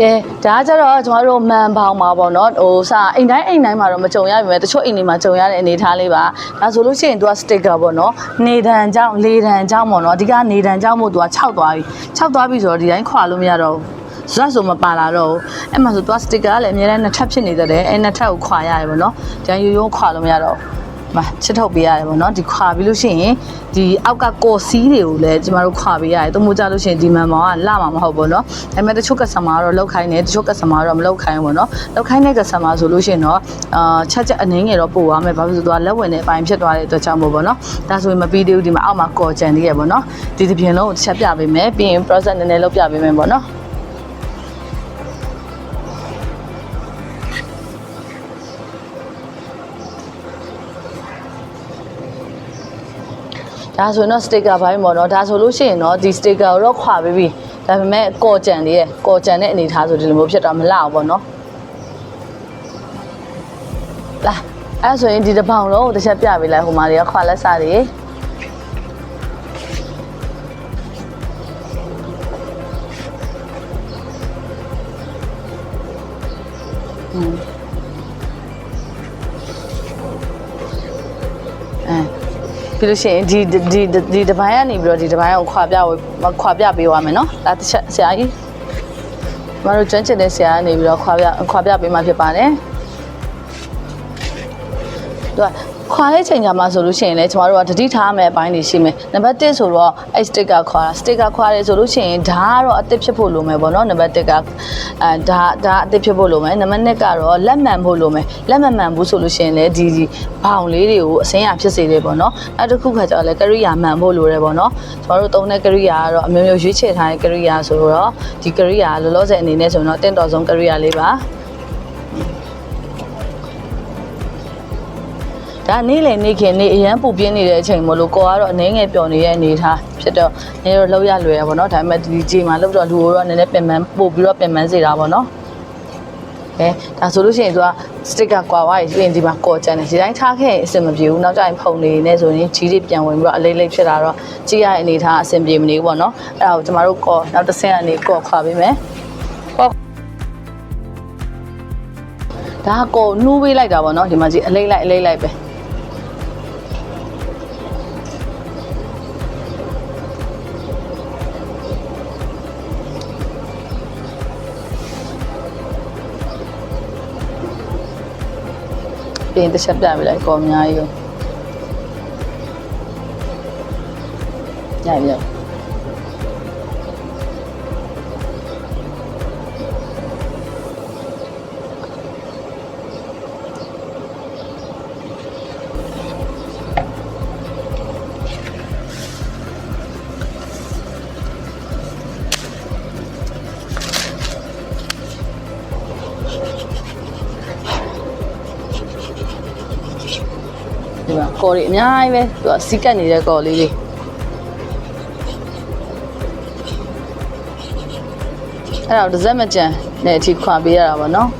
ကဲဒါကကြတော့ကျွန်တော်တို့မန်ပေါင်မှာပေါ့နော်ဟိုစအိမ်တိုင်းအိမ်တိုင်းမှာတော့မကြုံရပြီမဲ့တချို့အိမ်တွေမှာကြုံရတဲ့အနေအထားလေးပါဒါဆိုလို့ရှိရင်သူကစတစ်ကာပေါ့နော်နေတန်ကြောင့်လေတန်ကြောင့်ပေါ့နော်အဓိကနေတန်ကြောင့်မို့သူက6သွားပြီ6သွားပြီဆိုတော့ဒီတိုင်းခွာလို့မရတော့ဘူးဇွတ်ဆိုမပါလာတော့ဘူးအဲ့မှာဆိုသူကစတစ်ကာကလည်းအများနဲ့နှစ်ထပ်ဖြစ်နေတတ်တယ်အဲ့နှစ်ထပ်ကိုခွာရတယ်ပေါ့နော်ဒီတိုင်းရိုးရိုးခွာလို့မရတော့ဘူး မချစ်ထုတ်ပေးရတယ်ပေါ့နော်ဒီခွာပြီးလို့ရှိရင်ဒီအောက်ကကော်စီးတွေကိုလည်းကျမတို့ခွာပေးရတယ်တမို့ကြလို့ရှိရင်ဒီမန်မောင်ကလာမှာမဟုတ်ဘူးเนาะဒါပေမဲ့တချို့ကစတမာကတော့လောက်ခိုင်းတယ်တချို့ကစတမာကတော့မလောက်ခိုင်းဘူးเนาะလောက်ခိုင်းတဲ့ကစတမာဆိုလို့ရှိရင်တော့အာချက်ချက်အနေငယ်တော့ပို့သွားမယ်ဘာဖြစ်လို့လဲဆိုတော့လက်ဝင်တဲ့အပိုင်းဖြစ်သွားတဲ့အတွက်ကြောင့်မို့ပေါ့เนาะဒါဆိုရင်မပြီးသေးဘူးဒီမှာအောက်မှာကော်ကြံသေးရပေါ့เนาะဒီတစ်ပြင်လုံးကိုတစ်ချက်ပြပေးမယ်ပြီးရင် process နည်းနည်းလုပ်ပြပေးမယ်ပေါ့เนาะ ဒါဆိုရင်တော့ sticker ဘိုင်းပေါ့နော်ဒါဆိုလို့ရှိရင်တော့ဒီ sticker ကိုတော့ခွာပေးပြီဒါပေမဲ့ကော်ကြံလေးရယ်ကော်ကြံတဲ့အနေထားဆိုဒီလိုမျိုးဖြစ်တော့မလောက်ပေါ့နော်လာအဲ့ဒါဆိုရင်ဒီတစ်ပေါင်လုံးကိုတစ်ချက်ပြပေးလိုက်ဟိုမှာတွေကခွာလက်စားတွေ ပြီးလို့ရှိရင်ဒီဒီဒီဒီတစ်ပိုင်းကနေပြီးတော့ဒီတစ်ပိုင်းကိုခွာပြဝခွာပြပေးသွားမယ်နော်ဒါတစ်ချက်ဆရာကြီးကျမတို့ကျွမ်းကျင်တဲ့ဆရာကနေပြီးတော့ခွာပြခွာပြပေးမှဖြစ်ပါတယ်သူက ခွာတဲ့ချိန်ကြမှာဆိုလို့ရှိရင်လည်းကျမတို့ကတတိထားမယ်အပိုင်းတွေရှိမယ်နံပါတ်1ဆိုတော့အဲ့ sticker ခွာတာ sticker ခွာတယ်ဆိုလို့ရှိရင်ဒါကတော့အသစ်ဖြစ်ဖို့လိုမယ်ပေါ့နော်နံပါတ်1ကအဲဒါဒါအသစ်ဖြစ်ဖို့လိုမယ်နံပါတ်2ကတော့လက်မှန်ဖို့လိုမယ်လက်မှန်မှန်ဖို့ဆိုလို့ရှိရင်လည်းဒီဒီဘောင်လေးတွေကိုအစင်းရဖြစ်စေတယ်ပေါ့နော်နောက်တစ်ခုခါကျတော့လည်းကရိယာမှန်ဖို့လိုတယ်ပေါ့နော်ကျမတို့သုံးတဲ့ကရိယာကတော့အမျိုးမျိုးရွေးချယ်ထားတဲ့ကရိယာဆိုတော့ဒီကရိယာလောလောဆယ်အနေနဲ့ဆိုရင်တော့တင့်တော်ဆုံးကရိယာလေးပါ ဒါနေ့လေနေ့ခင်နေ့အရန်ပူပြင်းနေတဲ့အချိန်မလို့ကိုကတော့အနေငယ်ပျော်နေတဲ့အနေထားဖြစ်တော့နေတော့လောက်ရလွယ်ရပါတော့ဒါပေမဲ့ဒီချိန်မှာလောက်တော့လူကိုတော့နည်းနည်းပင်ပန်းပို့ပြီးတော့ပင်ပန်းစေတာပေါ့နော်ကဲဒါဆိုလို့ရှိရင်သူကစတစ်ကာကွာဝါးပြီးရင်ဒီမှာကော်ချန်တယ်ဒီတိုင်းထားခဲ့ရင်အဆင်မပြေဘူးနောက်ကျရင်ဖုန်နေနေဆိုရင်ကြီးတွေပြန်ဝင်ပြီးတော့အလေးလေးဖြစ်လာတော့ကြည့်ရတဲ့အနေထားအဆင်ပြေမနေဘူးပေါ့နော်အဲ့ဒါကိုကျမတို့ကော်နောက်တစ်ဆင့်ကနေကော်ခွာပေးမယ်ကော်ဒါကကော်နှူးပေးလိုက်တာပေါ့နော်ဒီမှာကြည့်အလေးလိုက်အလေးလိုက်ပဲ ပြင်တစ်ချက်ပြပေးလိုက်ကောအများကြီးကိုညပြ ကော်တွေအများကြီးပဲသူကစီးကတ်နေတဲ့ကော်လေးလေးအဲ့ဒါကိုတစ်စက်မကြံနဲ့အထိခွာပေးရတာပေါ့နော်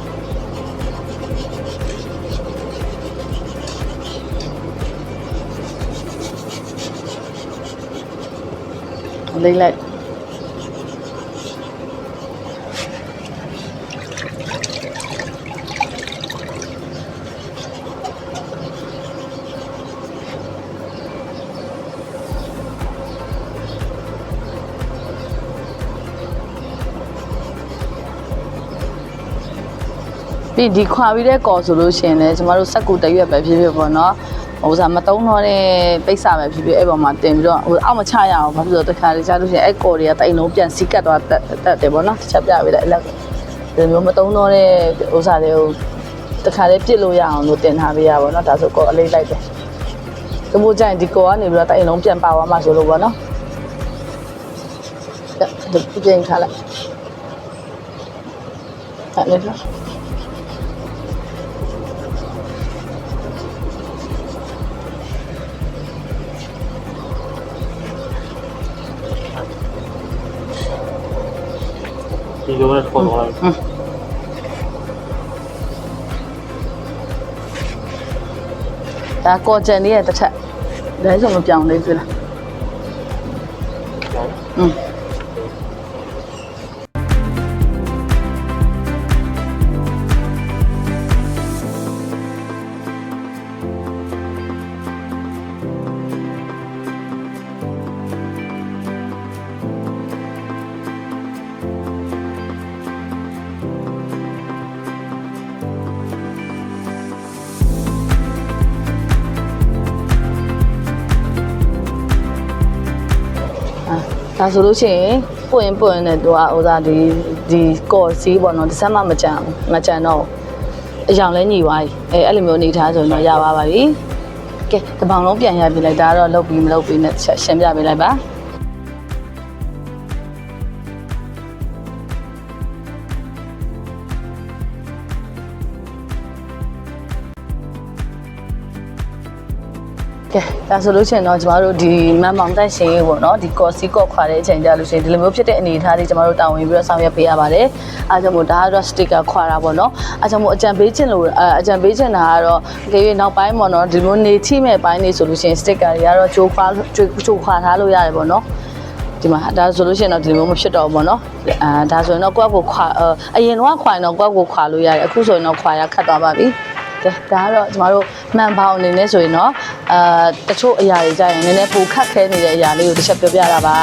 လေးလိုက် ပြီးဒီခွာပြီးတဲ့ကော်ဆိုလို့ရှိရင်လည်းကျမတို့စက်ကူတရွက်ပဲဖြစ်ဖြစ်ပေါ့နော်ဟိုစားမတုံးတော့တဲ့ပိတ်စာပဲဖြစ်ဖြစ်အဲ့ပေါ်မှာတင်ပြီးတော့ဟိုအောက်မချရအောင်ဘာဖြစ်လို့တခါလေကြားလို့ရှိရင်အဲ့ကော်တွေကတိတ်လုံးပြန်စီးကတ်သွားတက်တက်တယ်ပေါ့နော်တစ်ချက်ပြပေးလိုက်အဲ့လောက်ဒီမျိုးမတုံးတော့တဲ့ဥစားတွေကိုတခါလေပြစ်လို့ရအောင်လို့တင်ထားပေးရပါတော့ဒါဆိုကော်အလေးလိုက်တယ်ဒီမို့ကြရင်ဒီကော်ကနေပြီးတော့တိတ်လုံးပြန်ပါသွားမှဆိုလို့ပေါ့နော်ဒီပြင်ထားလိုက်အဲ့လေ နော်ဒီလိုနဲ့ခေါ်သွားတယ်ဒါကော်ကြံလေးရဲ့တစ်ထက်ဒါဆိုမပြောင်းလေး ဒါဆိုလို့ရှိရင်ပွင့်ပွင့်နဲ့သူကဟိုသားဒီဒီကော်စီပေါ့နော်တစ်စက်မှမကြံဘူးမကြံတော့ဘူးအယောင်လဲညီသွားပြီအဲအဲ့လိုမျိုးအနေထားဆိုရင်တော့ရပါပါပြီကဲတပောင်လုံးပြန်ရပြလိုက်ဒါကတော့လုတ်ပြီးမလုတ်ပြီးနဲ့ချက်ရှင်းပြပေးလိုက်ပါ ဒါဆိုလို့ရှိရင်တော့ကျမတို့ဒီမန်မောင်တက်ရှင်ရေးပေါ့နော်ဒီကော်စီကော့ခွာတဲ့အချိန်ကြလို့ရှိရင်ဒီလိုမျိုးဖြစ်တဲ့အနေအထားလေးကျမတို့တာဝန်ပြီးတော့ဆောင်ရွက်ပေးရပါတယ်အားကြောင့်မို့ဒါကတော့ sticker ခွာတာပေါ့နော်အားကြောင့်မို့အကြံပေးခြင်းလို့အအကြံပေးခြင်းတာကတော့တကယ်၍နောက်ပိုင်းပေါ့နော်ဒီလိုနေချိမဲ့ပိုင်းနေဆိုလို့ရှိရင် sticker တွေကတော့ကြိုးခွာကြိုးကြိုးခွာထားလို့ရတယ်ပေါ့နော်ဒီမှာဒါဆိုလို့ရှိရင်တော့ဒီလိုမျိုးမဖြစ်တော့ဘူးပေါ့နော်အာဒါဆိုရင်တော့ကိုယ့်ကိုခွာအရင်တော့ခွာရင်တော့ကိုယ့်ကိုခွာလို့ရတယ်အခုဆိုရင်တော့ခွာရခတ်သွားပါပြီကဲ ဒါကတော့ကျမတို့မှန်ပေါင်းအနေနဲ့ဆိုရင်တော့အာတချို့အရာတွေကြရင်နည်းနည်းပိုခက်ခဲနေတဲ့အရာလေးကိုတစ်ချက်ပြောပြတာပါ